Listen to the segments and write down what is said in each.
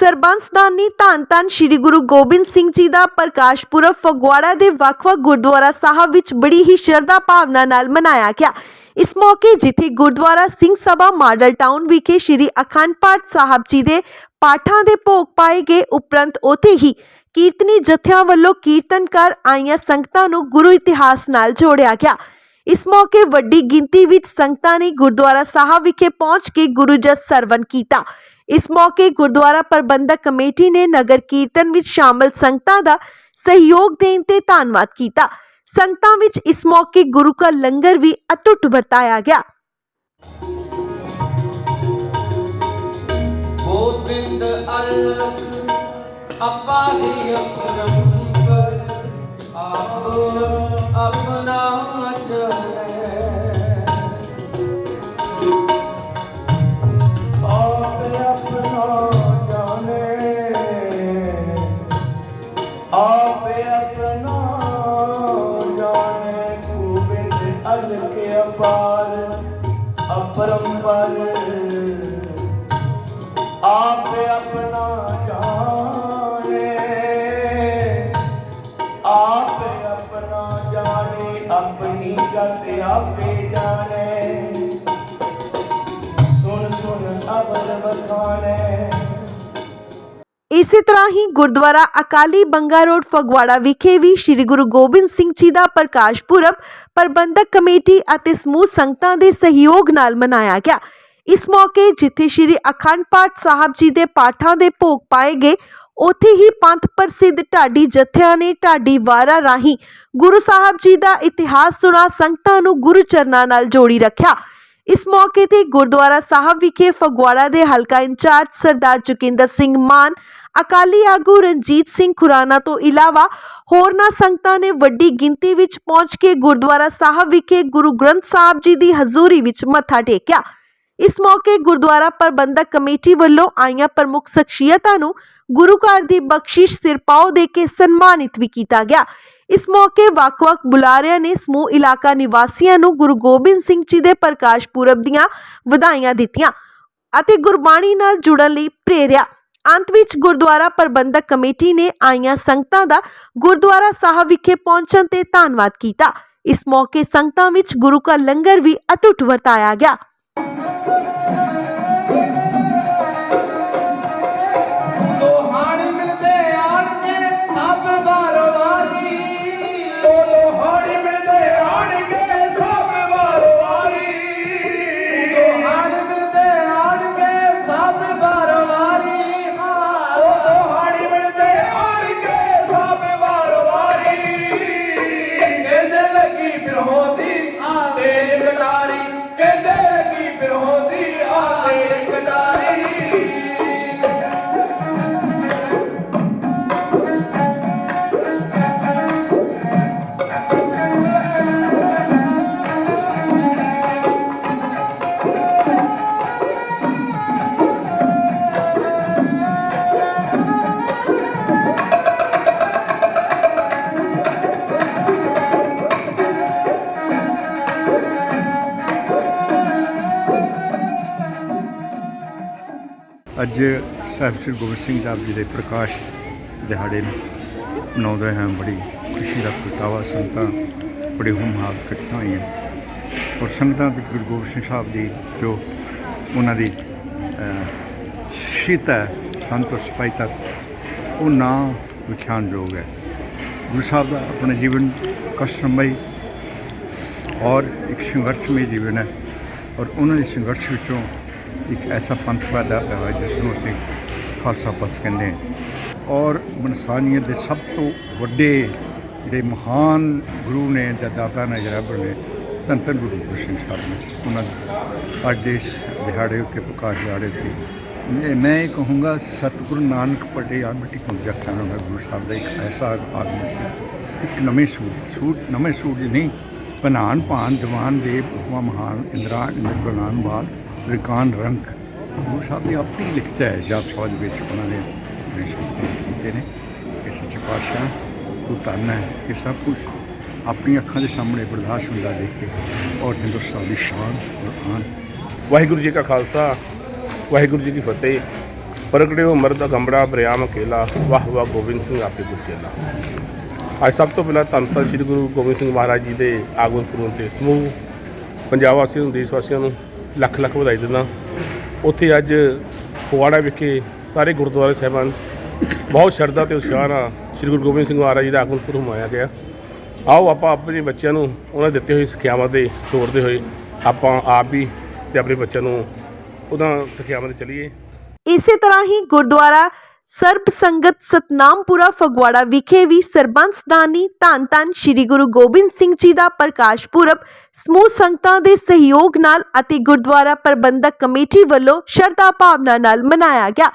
ਸਰਬੰਸਦਾਨੀ ਧੰਨ ਧੰਨ ਸ੍ਰੀ ਗੁਰੂ ਗੋਬਿੰਦ ਸਿੰਘ ਜੀ ਦਾ ਪ੍ਰਕਾਸ਼ ਪੁਰਬ ਫਗਵਾੜਾ ਦੇ ਵੱਖ-ਵੱਖ ਗੁਰਦੁਆਰਾ ਸਾਹਿਬ ਵਿੱਚ ਬੜੀ ਹੀ ਸ਼ਰਧਾ ਭਾਵਨਾ ਨਾਲ ਮਨਾਇਆ ਗਿਆ। ਇਸ ਮੌਕੇ ਜਿੱਥੇ ਗੁਰਦੁਆਰਾ ਸਿੰਘ ਸਭਾ ਮਾਡਲ ਟਾਊਨ ਵਿਖੇ ਸ੍ਰੀ ਅਖੰਡ ਪਾਠ ਸਾਹਿਬ ਜੀ ਦੇ ਪਾਠਾਂ ਦੇ ਭੋਗ ਪਾਏ ਗਏ। ਉਪਰੰਤ ਉਥੇ ਹੀ ਕੀਰਤਨੀ ਜਥਿਆਂ ਵੱਲੋਂ ਕੀਰਤਨ ਕਰ ਆਈਆਂ ਸੰਗਤਾਂ ਨੂੰ ਗੁਰੂ ਇਤਿਹਾਸ ਨਾਲ ਜੋੜਿਆ ਗਿਆ। ਇਸ ਮੌਕੇ ਵੱਡੀ ਗਿਣਤੀ ਵਿੱਚ ਸੰਗਤਾਂ ਨੇ ਗੁਰਦੁਆਰਾ ਸਾਹਿਬ ਵਿਖੇ ਪਹੁੰਚ ਕੇ ਗੁਰੂ ਜਸ ਸਰਵਨ ਕੀਤਾ। ਇਸ ਮੌਕੇ ਗੁਰਦੁਆਰਾ ਪ੍ਰਬੰਧਕ ਕਮੇਟੀ ਨੇ ਨਗਰ ਕੀਰਤਨ ਵਿੱਚ ਸ਼ਾਮਲ ਸੰਗਤਾਂ ਦਾ ਸਹਿਯੋਗ ਦੇਣ ਤੇ ਧੰਨਵਾਦ ਕੀਤਾ। ਸੰਗਤਾਂ ਵਿੱਚ ਇਸ ਮੌਕੇ ਗੁਰੂ ਕਾ ਲੰਗਰ ਵੀ ਅਟੁੱਟ ਵਰਤਾਇਆ ਗਿਆ। ਗੋਬਿੰਦ ਅਲਖ ਅਪਾਹੀ ਅਪਰੰਪਰ, ਆਪ ਆਪਣਾ ਅਪਾਰ ਅਪਰੰਪਰ। ਆਪ ਆਪਣਾ ਜਾਣੇ, ਆਪ ਆਪਣਾ ਜਾਣੇ, ਆਪਣੀ ਗਤ ਆਪੇ ਜਾਣੇ। ਸੁਣ ਸੁਣ ਅਬਰ ਬਖਾਣੇ ਇਸੇ ਤਰ੍ਹਾਂ ਹੀ ਗੁਰਦੁਆਰਾ ਅਕਾਲੀ ਬੰਗਾ ਰੋਡ ਫਗਵਾੜਾ ਵਿਖੇ ਵੀ ਸ੍ਰੀ ਗੁਰੂ ਗੋਬਿੰਦ ਸਿੰਘ ਜੀ ਦਾ ਪ੍ਰਕਾਸ਼ ਪੁਰਬ ਪ੍ਰਬੰਧਕ ਕਮੇਟੀ ਅਤੇ ਸਮੂਹ ਸੰਗਤਾਂ ਦੇ ਸਹਿਯੋਗ ਨਾਲ ਮਨਾਇਆ ਗਿਆ। ਇਸ ਮੌਕੇ ਜਿੱਥੇ ਸ੍ਰੀ ਅਖੰਡ ਪਾਠ ਸਾਹਿਬ ਜੀ ਦੇ ਪਾਠਾਂ ਦੇ ਭੋਗ ਪਾਏ ਗਏ, ਉੱਥੇ ਹੀ ਪੰਥ ਪ੍ਰਸਿੱਧ ਢਾਡੀ ਜਥਿਆਂ ਨੇ ਢਾਡੀ ਵਾਰਾ ਰਾਹੀਂ ਗੁਰੂ ਸਾਹਿਬ ਜੀ ਦਾ ਇਤਿਹਾਸ ਸੁਣਾ ਸੰਗਤਾਂ ਨੂੰ ਗੁਰੂ ਚਰਨਾਂ ਨਾਲ ਜੋੜੀ ਰੱਖਿਆ। ਇਸ ਮੌਕੇ ਤੇ ਗੁਰਦੁਆਰਾ ਸਾਹਿਬ ਵਿਖੇ ਫਗਵਾੜਾ ਦੇ ਹਲਕਾ ਇੰਚਾਰਜ ਸਰਦਾਰ ਜੋਗਿੰਦਰ ਸਿੰਘ ਮਾਨ ਅਕਾਲੀ ਆਗੂ ਰਣਜੀਤ ਸਿੰਘ ਖੁਰਾਨਾ ਤੋਂ ਇਲਾਵਾ ਹੋਰਨਾਂ ਸੰਗਤਾਂ ਨੇ ਵੱਡੀ ਗਿਣਤੀ ਵਿੱਚ ਪਹੁੰਚ ਕੇ ਗੁਰਦੁਆਰਾ ਸਾਹਿਬ ਵਿਖੇ ਗੁਰੂ ਗ੍ਰੰਥ ਸਾਹਿਬ ਜੀ ਦੀ ਹਜ਼ੂਰੀ ਵਿੱਚ ਮੱਥਾ ਟੇਕਿਆ। ਇਸ ਮੌਕੇ ਗੁਰਦੁਆਰਾ ਪ੍ਰਬੰਧਕ ਕਮੇਟੀ ਵੱਲੋਂ ਆਈਆਂ ਪ੍ਰਮੁੱਖ ਸ਼ਖਸੀਅਤਾਂ ਨੂੰ ਗੁਰੂ ਘਰ ਦੀ ਬਖਸ਼ਿਸ਼ ਸਿਰਪਾਓ ਦੇ ਕੇ ਸਨਮਾਨਿਤ ਵੀ ਕੀਤਾ ਗਿਆ। ਇਸ ਮੌਕੇ ਵੱਖ-ਵੱਖ ਬੁਲਾਰਿਆਂ ਨੇ ਸਮੂਹ ਇਲਾਕਾ ਨਿਵਾਸੀਆਂ ਨੂੰ ਗੁਰੂ ਗੋਬਿੰਦ ਸਿੰਘ ਜੀ ਦੇ ਪ੍ਰਕਾਸ਼ ਪੁਰਬ ਦੀਆਂ ਵਧਾਈਆਂ ਦਿੱਤੀਆਂ ਅਤੇ ਗੁਰਬਾਣੀ ਨਾਲ ਜੁੜਨ ਲਈ ਪ੍ਰੇਰਿਆ ਅੰਤ ਵਿੱਚ ਗੁਰਦੁਆਰਾ ਪ੍ਰਬੰਧਕ ਕਮੇਟੀ ਨੇ ਆਈਆਂ ਸੰਗਤਾਂ ਦਾ ਗੁਰਦੁਆਰਾ ਸਾਹਿਬ ਵਿਖੇ ਪਹੁੰਚਣ ਤੇ ਧੰਨਵਾਦ ਕੀਤਾ। ਇਸ ਮੌਕੇ ਸੰਗਤਾਂ ਵਿੱਚ ਗੁਰੂ ਕਾ ਲੰਗਰ ਵੀ ਅਟੁੱਟ ਵਰਤਾਇਆ ਗਿਆ। ਅੱਜ ਸਾਹਿਬ ਸ੍ਰੀ ਗੋਬਿੰਦ ਸਿੰਘ ਸਾਹਿਬ ਜੀ ਦੇ ਪ੍ਰਕਾਸ਼ ਦਿਹਾੜੇ ਨੂੰ ਮਨਾਉਂਦੇ ਹਾਂ। ਬੜੀ ਖੁਸ਼ੀ ਦਾ ਪ੍ਰਗਟਾਵਾ ਸੰਗਤਾਂ ਬੜੀ ਹੁਮਹਾਰ ਇਕੱਠੀਆਂ ਹੋਈਆਂ। ਔਰ ਸੰਗਤਾਂ ਵਿੱਚ ਗੁਰੂ ਗੋਬਿੰਦ ਸਿੰਘ ਸਾਹਿਬ ਦੀ ਜੋ ਉਹਨਾਂ ਦੀ ਅਹ, ਸ਼ਹੀਦ ਹੈ ਸੰਤ ਸਿਪਾਹੀ ਤੱਕ ਉਹ ਨਾਂ ਵਿਖਿਆਨਯੋਗ ਹੈ। ਗੁਰੂ ਸਾਹਿਬ ਦਾ ਆਪਣਾ ਜੀਵਨ ਕਸ਼ਟਮਈ ਔਰ ਇੱਕ ਸੰਘਰਸ਼ਮਈ ਜੀਵਨ ਹੈ। ਔਰ ਉਹਨਾਂ ਦੇ ਸੰਘਰਸ਼ ਵਿੱਚੋਂ ਇੱਕ ਐਸਾ ਪੰਥ ਪੈਦਾ ਹੋਇਆ ਜਿਸ ਨੂੰ ਅਸੀਂ ਖਾਲਸਾ ਪੰਥ ਕਹਿੰਦੇ ਹਾਂ। ਔਰ ਇਨਸਾਨੀਅਤ ਦੇ ਸਭ ਤੋਂ ਵੱਡੇ ਜਿਹੜੇ ਮਹਾਨ ਗੁਰੂ ਨੇ ਜਾਂ ਦਾਤਾ ਨੇ ਜਰਾਬਰ ਨੇ ਧੰਨ ਧੰਨ ਗੁਰੂ ਗੋਬਿੰਦ ਸਾਹਿਬ ਨੇ, ਉਹਨਾਂ ਦੇ ਅੱਜ ਦੇ ਦਿਹਾੜੇ ਉੱਤੇ ਪ੍ਰਕਾਸ਼ ਦਿਹਾੜੇ ਤੇ ਮੈਂ- ਇਹ ਕਹੂੰਗਾ, ਸਤਿਗੁਰੂ ਨਾਨਕ ਪਟੇ ਆ ਮਿੱਟੀ ਤੋਂ ਜੱਟਾਂ ਗੁਰੂ ਸਾਹਿਬ ਦਾ ਇੱਕ ਐਸਾ ਆਦਮੀ ਸੀ। ਇੱਕ ਨਵੇਂ ਸੂਰ ਸੂਰ ਨਵੇਂ ਸੂਰ ਨਹੀਂ ਪਨਾਨ ਭਾਨ ਦੀਵਾਨ ਦੇ ਹੁਕਮਾ ਮਹਾਨ ਇੰਦਰਾ ਇੰਦਰ ਗੁਲਾਨ ਬਾਦ ਰਿਕਾਨ ਰੰਗ। ਗੁਰੂ ਸਾਹਿਬ ਨੇ ਆਪਣੀ ਲਿਖਤਾ ਹੈ ਜਾਪ ਸਵਾਦ ਵਿੱਚ ਉਹਨਾਂ ਨੇ ਕੀਤੇ ਨੇ। ਕਿ ਸੱਚੇ ਪਾਤਸ਼ਾਹ ਤੂੰ ਧੰਨ ਹੈ ਕਿ ਸਭ ਕੁਝ ਆਪਣੀ ਅੱਖਾਂ ਦੇ ਸਾਹਮਣੇ ਬਰਦਾਸ਼ਤ ਹੁੰਦਾ ਦੇਖ ਕੇ ਔਰ ਹਿੰਦੁਸਤਾਨ ਦੀ ਸ਼ਾਨ ਔਰ ਵਾਹਿਗੁਰੂ ਜੀ ਕਾ ਖਾਲਸਾ, ਵਾਹਿਗੁਰੂ ਜੀ ਕੀ ਫਤਿਹ। ਪ੍ਰਗਟੇ ਉਮਰ ਦਾ ਗੰਬੜਾ ਬਰਿਆਮ ਅਕੇਲਾ ਵਾਹ ਵਾਹ ਗੋਬਿੰਦ ਸਿੰਘ ਆਪੇ ਗੁਰਚੇਲਾ ਅੱਜ ਸਭ ਤੋਂ ਪਹਿਲਾਂ ਧੰਨ ਧੰਨ ਸ੍ਰੀ ਗੁਰੂ ਗੋਬਿੰਦ ਸਿੰਘ ਮਹਾਰਾਜ ਜੀ ਦੇ ਆਗਮਨ ਪੁਰਬ ਤੇ ਸਮੂਹ, ਪੰਜਾਬ ਵਾਸੀਆਂ ਨੂੰ, ਦੇਸ਼ ਵਾਸੀਆਂ ਨੂੰ ਲੱਖ ਲੱਖ ਵਧਾਈ ਦਿੰਦਾ। ਉੱਥੇ ਅੱਜ ਫਗਵਾੜਾ ਵਿਖੇ ਸਾਰੇ ਗੁਰਦੁਆਰੇ ਸਾਹਿਬਾਨ ਬਹੁਤ ਸ਼ਰਧਾ ਤੇ ਉਤਸ਼ਾਹ ਨਾਲ ਸ੍ਰੀ ਗੁਰੂ ਗੋਬਿੰਦ ਸਿੰਘ ਮਹਾਰਾਜ ਜੀ ਦਾ ਆਗਮਨ ਪੁਰਬ ਮਨਾਇਆ ਗਿਆ। ਆਓ ਆਪਾਂ ਆਪਣੇ ਬੱਚਿਆਂ ਨੂੰ, ਉਹਨਾਂ ਦਿੱਤੇ ਹੋਏ ਸਿੱਖਿਆਵਾਂ ਦੇ ਤੋਰਦੇ ਹੋਏ ਆਪਾਂ ਆਪ ਵੀ ਤੇ ਆਪਣੇ ਬੱਚਿਆਂ ਨੂੰ ਉਹਨਾਂ ਸਿੱਖਿਆਵਾਂ ਤੇ ਚੱਲੀਏ। ਇਸੇ ਤਰ੍ਹਾਂ ਹੀ ਗੁਰਦੁਆਰਾ ਸਰਬ ਸੰਗਤ ਸਤਨਾਮਪੁਰਾ ਫਗਵਾੜਾ ਵਿਖੇ ਵੀ ਸਰਬੰਸ ਦਾਨੀ ਧੰਨ ਧੰਨ ਸ੍ਰੀ ਗੁਰੂ ਗੋਬਿੰਦ ਸਿੰਘ ਜੀ ਦਾ ਪ੍ਰਕਾਸ਼ ਪੁਰਬ, ਸਮੂਹ ਸੰਗਤਾਂ ਦੇ ਸਹਿਯੋਗ ਨਾਲ ਅਤੇ ਗੁਰਦੁਆਰਾ ਪ੍ਰਬੰਧਕ ਕਮੇਟੀ ਵੱਲੋਂ ਸ਼ਰਧਾ ਭਾਵਨਾ ਨਾਲ ਮਨਾਇਆ ਗਿਆ।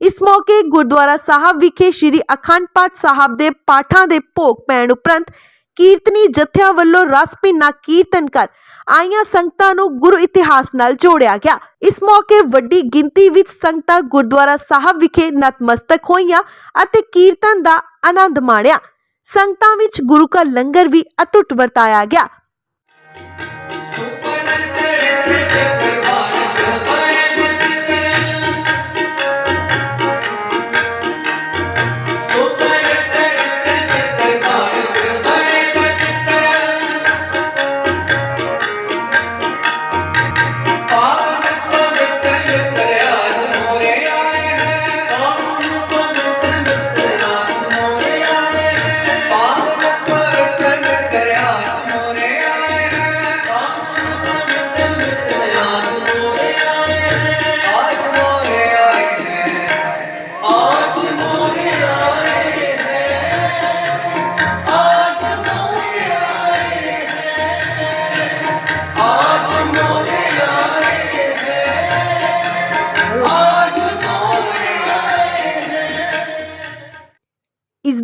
ਇਸ ਮੌਕੇ ਗੁਰਦੁਆਰਾ ਸਾਹਿਬ ਵਿਖੇ ਸ੍ਰੀ ਅਖੰਡ ਪਾਠ ਸਾਹਿਬ ਦੇ ਪਾਠਾਂ ਦੇ ਭੋਗ ਪੈਣ ਉਪਰੰਤ ਕੀਰਤਨੀ ਜਥਿਆਂ ਵੱਲੋਂ ਰਸ ਭਿੰਨਾ ਕੀਰਤਨ ਕਰ ਆਈਆਂ ਸੰਗਤਾਂ ਨੂੰ ਗੁਰੂ ਇਤਿਹਾਸ ਨਾਲ ਜੋੜਿਆ ਗਿਆ। ਇਸ ਮੌਕੇ ਵੱਡੀ ਗਿਣਤੀ ਵਿੱਚ ਸੰਗਤਾਂ ਗੁਰਦੁਆਰਾ ਸਾਹਿਬ ਵਿਖੇ ਨਤਮਸਤਕ ਹੋਈਆਂ ਅਤੇ ਕੀਰਤਨ ਦਾ ਆਨੰਦ ਮਾਣਿਆ। ਸੰਗਤਾਂ ਵਿੱਚ ਗੁਰੂ ਕਾ ਲੰਗਰ ਵੀ ਅਟੁੱਟ ਵਰਤਾਇਆ ਗਿਆ।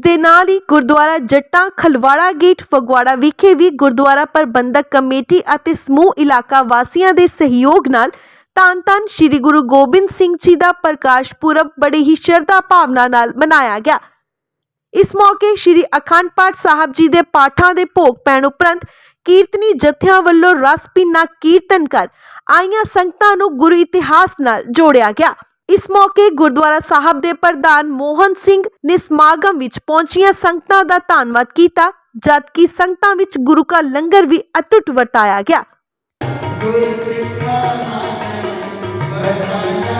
ਇਸ ਨਾਲ ਹੀ ਗੁਰਦੁਆਰਾ ਜੱਟਾਂ ਖਲਵਾੜਾ ਗੇਟ ਫਗਵਾੜਾ ਵਿਖੇ ਵੀ ਗੁਰਦੁਆਰਾ ਪ੍ਰਬੰਧਕ ਕਮੇਟੀ ਅਤੇ ਸਮੂਹ ਇਲਾਕਾ ਵਾਸੀਆਂ ਦੇ ਸਹਿਯੋਗ ਨਾਲ ਧੰਨ ਧੰਨ ਸ੍ਰੀ ਗੁਰੂ ਗੋਬਿੰਦ ਸਿੰਘ ਜੀ ਦਾ ਪ੍ਰਕਾਸ਼ ਪੁਰਬ ਬੜੀ ਹੀ ਸ਼ਰਧਾ ਭਾਵਨਾ ਨਾਲ ਮਨਾਇਆ ਗਿਆ। ਇਸ ਮੌਕੇ ਸ੍ਰੀ ਅਖੰਡ ਪਾਠ ਸਾਹਿਬ ਜੀ ਦੇ ਪਾਠਾਂ ਦੇ ਭੋਗ ਪੈਣ ਉਪਰੰਤ ਕੀਰਤਨੀ ਜਥਿਆਂ ਵੱਲੋਂ ਰਸ ਭਿੰਨਾ ਕੀਰਤਨ ਕਰ ਆਈਆਂ ਸੰਗਤਾਂ ਨੂੰ ਗੁਰੂ ਇਤਿਹਾਸ ਨਾਲ ਜੋੜਿਆ ਗਿਆ। ਇਸ ਮੌਕੇ ਗੁਰਦੁਆਰਾ ਸਾਹਿਬ ਦੇ ਪ੍ਰਧਾਨ ਮੋਹਨ ਸਿੰਘ ਨੇ ਸਮਾਗਮ ਵਿੱਚ ਪਹੁੰਚੀਆਂ ਸੰਗਤਾਂ ਦਾ ਧੰਨਵਾਦ ਕੀਤਾ, ਜਦਕਿ ਸੰਗਤਾਂ ਵਿੱਚ ਗੁਰੂ ਕਾ ਲੰਗਰ ਵੀ ਅਟੁੱਟ ਵਰਤਾਇਆ ਗਿਆ। ਜਿਨਿਆ